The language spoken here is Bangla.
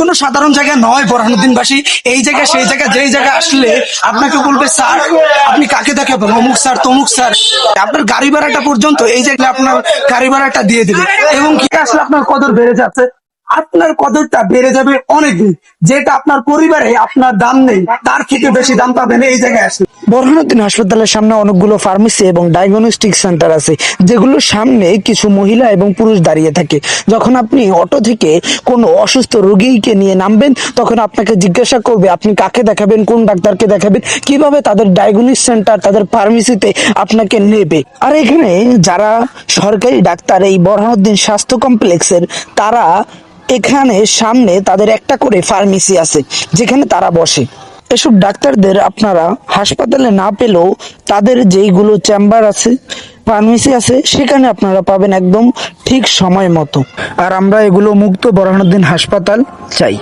কোনো সাধারণ জায়গা নয় বোরহানুদ্দিনবাসী। এই জায়গা, সেই জায়গা, যেই জায়গা আসলে আপনাকে বলবে, স্যার, আপনি কাকে দেখাবেন? অমুক স্যার, তমুক স্যার। আপনার গাড়ি ভাড়াটা পর্যন্ত এই জায়গায় আপনার গাড়ি ভাড়াটা দিয়ে দিবে। এবং কি আসলে আপনার কদর বেড়ে যাচ্ছে? আপনার কদরটা বেড়ে যাবে অনেক দিন যেটা আপনার পরিবারে আপনার দাম নেই, তার থেকে বেশি দাম পাবেন এই জায়গায় আসলে। বরহানুদ্দিন হাসপাতালের সামনে অনেকগুলো ফার্মেসি এবং ডায়াগনস্টিক সেন্টার আছে, যেগুলোর সামনে কিছু মহিলা এবং পুরুষ দাঁড়িয়ে থাকে। যখন আপনি অটো থেকে কোনো অসুস্থ রোগীকে নিয়ে নামবেন, তখন আপনাকে জিজ্ঞাসা করবে, আপনি কাকে দেখাবেন, কোন ডাক্তারকে দেখাবেন, কীভাবে তাদের ডায়াগনিস সেন্টার তাদের ফার্মেসিতে আপনাকে নেবে। আর এখানে যারা সরকারি ডাক্তার, এই বরহানুদ্দিন স্বাস্থ্য কমপ্লেক্সের তারা এখানে সামনে তাদের একটা করে ফার্মেসি আছে, যেখানে তারা বসে। এসব ডাক্তারদের আপনারা হাসপাতালে না পেলেও তাদের যেইগুলো চেম্বার আছে, ফার্মেসি আছে, সেখানে আপনারা পাবেন একদম ঠিক সময় মতো। আর আমরা এগুলো মুক্ত বরহানুদ্দিন হাসপাতাল চাই।